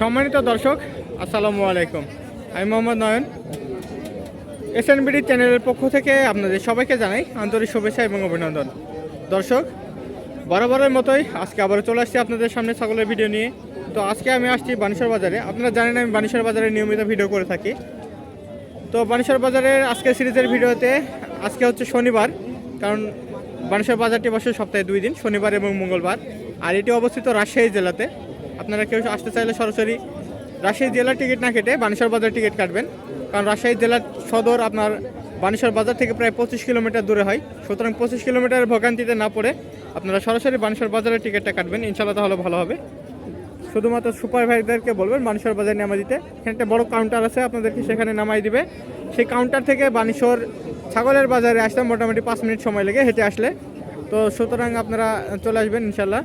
সম্মানিত দর্শক, আসসালামু আলাইকুম। আমি মোহাম্মদ নয়ন। এসএনবিডি চ্যানেলের পক্ষ থেকে আপনাদের সবাইকে জানাই আন্তরিক শুভেচ্ছা এবং অভিনন্দন। দর্শক, বরাবরের মতোই আজকে আবারও চলে আসছি আপনাদের সামনে ছাগলের ভিডিও নিয়ে। তো আজকে আমি আসছি বানেশ্বর বাজারে। আপনারা জানেন আমি বানেশ্বর বাজারে নিয়মিত ভিডিও করে থাকি। তো বানেশ্বর বাজারের আজকের সিরিজের ভিডিওতে আজকে হচ্ছে শনিবার, কারণ বানেশ্বর বাজারটি বসে সপ্তাহে দুই দিন, শনিবার এবং মঙ্গলবার। আর এটি অবস্থিত রাজশাহী জেলাতে। আপনারা কেউ আসতে চাইলে সরাসরি রাজশাহী জেলার টিকিট না কেটে বানেশ্বর বাজার টিকিট কাটবেন। কারণ রাজশাহী জেলার সদর আপনার বানেশ্বর বাজার থেকে প্রায় পঁচিশ কিলোমিটার দূরে হয়। সুতরাং পঁচিশ কিলোমিটারের ভোগান্তিতে না পড়ে আপনারা সরাসরি বানেশ্বর বাজারের টিকিটটা কাটবেন। ইনশাল্লাহ তাহলে ভালো হবে। শুধুমাত্র সুপারভাইজারকে বলবেন বানেশ্বর বাজার নামা দিতে। এখানে একটা বড় কাউন্টার আছে, আপনাদেরকে সেখানে নামাই দিবে। সেই কাউন্টার থেকে বানেশ্বর ছাগলের বাজারে আসতে মোটামুটি পাঁচ মিনিট সময় লেগে হেঁটে আসলে। তো সুতরাং আপনারা চলে আসবেন ইনশাল্লাহ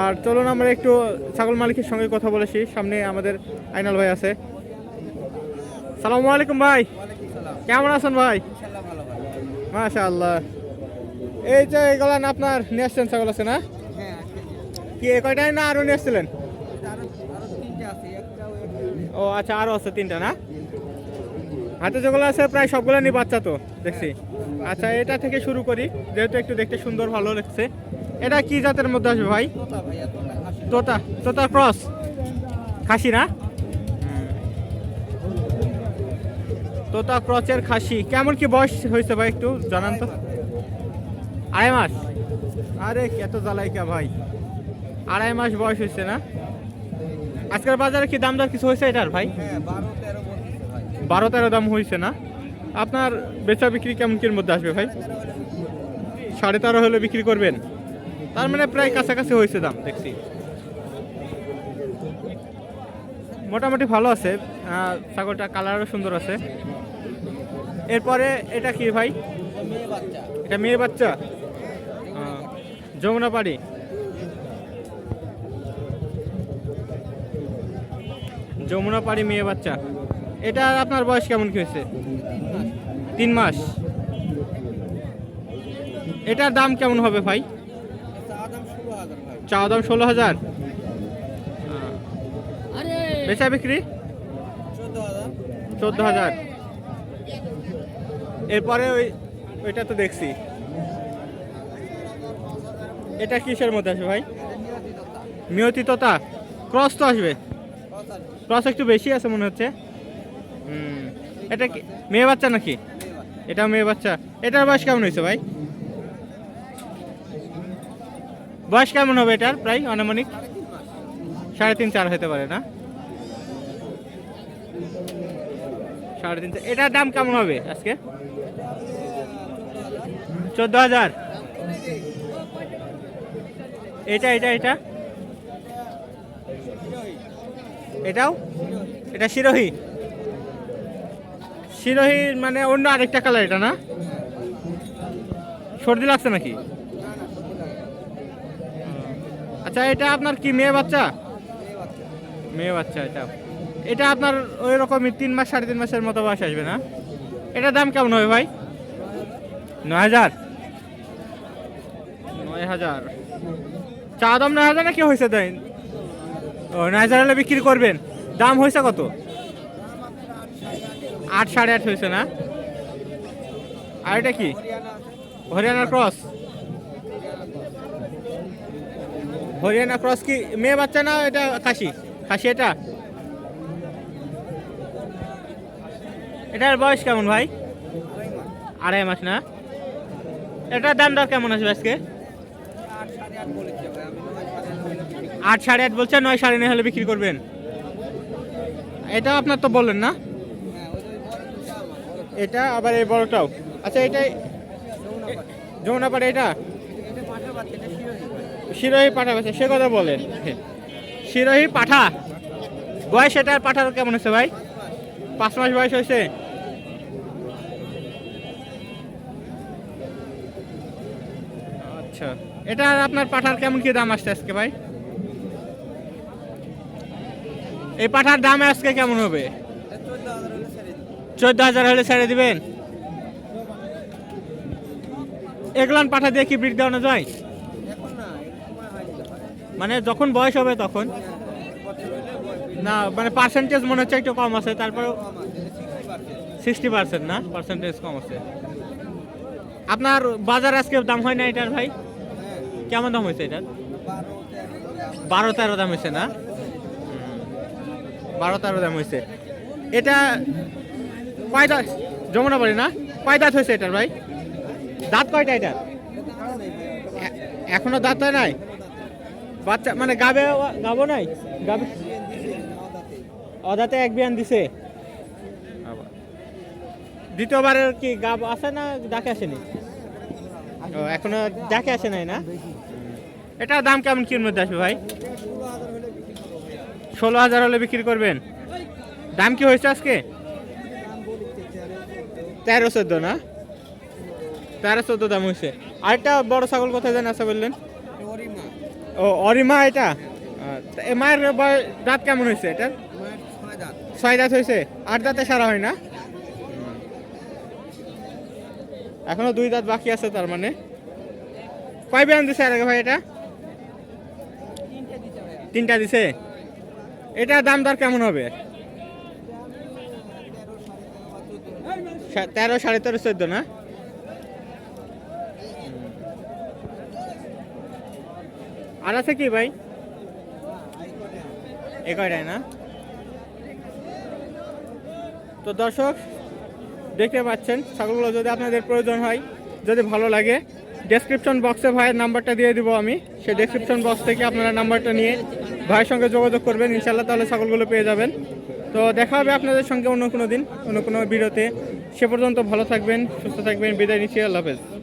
আর চলুন আমরা একটু ছাগল মালিকের সঙ্গে কথা বলেছি সামনে আমাদের আইনাল ভাই আছে। সালামু আলাইকুম ভাই। কেমন আছেন ভাই? মাশা আল্লাহ এই যে এগুলো আপনার নিয়ে আসছেন ছাগল আছে না? কি কয়টাই না আরও নিয়ে আসছিলেন? ও আচ্ছা আরও আছে তিনটা না? হাতে যেগুলো আছে, প্রায় সবগুলো নিয়ে বাচ্চা তো, দেখছি। আচ্ছা এটা থেকে শুরু করি, যেহেতু একটু দেখতে সুন্দর, ভালো লাগছে। এটা কি জাতের মধ্যে আসবে ভাই? তোতা তোতা ক্রস। খাসি না? তোতা ক্রসের খাসি। কেমন কি বয়স হয়েছে ভাই একটু জানান তো? আড়াই মাস? আরে, এত জ্বালাই কে ভাই। আড়াই মাস বয়স হয়েছে না? আজকের বাজারে কি দাম দর কিছু হয়েছে এটার ভাই? বারো তেরো দাম হয়েছে না? আপনার বেচা বিক্রি কেমন কির মধ্যে আসবে ভাই? সাড়ে তেরো হলে বিক্রি করবেন? তার মানে প্রায় কাছাকাছি হয়েছে দাম দেখছি। মোটামুটি ভালো আছে। ছাগলটা কালারও সুন্দর আছে। এরপরে এটা কি ভাই? এটা মেয়ে বাচ্চা? আহ, যমুনা পাড়ি। যমুনা পাড়ি মেয়ে বাচ্চা। এটা আপনার বয়স কেমন কি হয়েছে? তিন মাস। এটার দাম কেমন হবে ভাই? চা দাম ষোলো হাজার। বেচা বিক্রি? চোদ্দ হাজার। এরপরে ওই ওইটা তো দেখছি। এটা কিসের মধ্যে আসবে ভাই? মিয়তি তোতা। ক্রস তো আসবে। ক্রস একটু বেশি আছে মনে হচ্ছে। হুম। এটা কি মেয়ে বাচ্চা নাকি? এটা মেয়ে বাচ্চা। এটার বয়স কেমন হয়েছে ভাই? বয়স কেমন হবে এটার? প্রায় আনুমানিক সাড়ে তিন চার হতে পারে, না? সাড়ে তিন এটার দাম কেমন হবে আজকে? চোদ্দ হাজার। এটা এটা এটা? এটাও? এটা শিরোহী। শিরোহীর মানে অন্য আরেকটা কালার এটা, না? সর্দি লাগছে নাকি? আচ্ছা এটা আপনার কি, মেয়ে বাচ্চা? মেয়ে বাচ্চা এটা। এটা আপনার ওই রকমই তিন মাস, সাড়ে তিন মাসের মতো বয়স আসবে না? এটার দাম কেমন হবে ভাই? নয় হাজার? নয় হাজার। চা দাম নয় হাজার না কি হয়েছে তাই ও, নয় হাজার হলে বিক্রি করবেন। দাম হয়েছে কত? আট, সাড়ে আট হয়েছে না? আর এটা কি? হরিয়ানার ক্রস। হরিয়ানা ক্রস কি, মেয়ে বাচ্চা না, এটা খাসি? খাসি এটা? এটার বয়স কেমন ভাই? আড়াই মাস না? এটার দাম দর কেমন আসবে আজকে? আট সাড়ে আট বলছে, নয় সাড়ে নয় হলে বিক্রি করবেন। এটা আপনার তো বললেন না? এটা আবার এই বড়টাও। আচ্ছা এটাই যমুনা পাড়ে এটা? শিরোহী পাঠা আছে সে কথা বলেন শিরোহী পাঠা? বয়স এটার পাঠার কেমন হচ্ছে ভাই? পাঁচ মাস বয়স হয়েছে। আচ্ছা এটা আপনার পাঠার কেমন কি দাম আসছে আজকে ভাই? এই পাঠার দাম আজকে কেমন হবে? চোদ্দ হাজার হলে ছেড়ে দিবেন। এগুলান পাঠা দিয়ে কি ব্রিড দেওয়ানো যায়? মানে যখন বয়স হবে তখন। না মানে পার্সেন্টেজ মনে হচ্ছে একটু কম আছে তারপরে সিক্সটি পার্সেন্ট না? পার্সেন্টেজ কম আছে। আপনার বাজার আজকে দাম হয় না এটার ভাই? কেমন দাম হয়েছে এটার? বারো তেরো দাম হয়েছে না। বারো তেরো দাম হয়েছে। এটা কয় দাঁত? যমুনা না? কয় দাঁত হয়েছে এটার ভাই? দাঁত কয়টা এটার? এখনও দাঁত হয় নাই? বাচ্চা মানে গাবে, গাবো নাই? গাবে? অদাতে এক বিয়ান দিছে। দ্বিতীয়বারের কি গাব আছে না ডাকে আসেনি? এখনও ডাকে আসে নাই না? এটার দাম কেমন কির মধ্যে আসবে ভাই? ষোলো হাজার হলে বিক্রি করবেন। দাম কি হয়েছে আজকে? তেরো চোদ্দ না? তেরো চোদ্দ দাম হয়েছে। আরেকটা বড় ছাগল কোথায় জান আছে বললেন? ও অরিমা এটা? মায়ের দাঁত কেমন হয়েছে এটার ছয় দাঁত হয়েছে। আট দাঁতে সারা হয় না? এখনও দুই দাঁত বাকি আছে তার মানে। কয় বিয়ান দিছে আগে ভাই এটা? তিনটা দিছে। এটা দাম দর কেমন হবে? তেরো, সাড়ে তেরো, চোদ্দ না? আর আছে কি ভাই? এ না? তো দর্শক, দেখতে পাচ্ছেন, ছাগলগুলো যদি আপনাদের প্রয়োজন হয়, যদি ভালো লাগে ডেসক্রিপশন বক্সে ভাইয়ের নাম্বারটা দিয়ে দিব আমি। সেই ডেসক্রিপশন বক্স থেকে আপনারা নাম্বারটা নিয়ে ভাইয়ের সঙ্গে যোগাযোগ করবেন ইনশাল্লাহ তাহলে ছাগলগুলো পেয়ে যাবেন। তো দেখা হবে আপনাদের সঙ্গে অন্য কোনো দিন, অন্য কোনো ভিডিওতে সে পর্যন্ত ভালো থাকবেন, সুস্থ থাকবেন, বিদায় নিচ্ছি, আল্লাহ হাফেজ।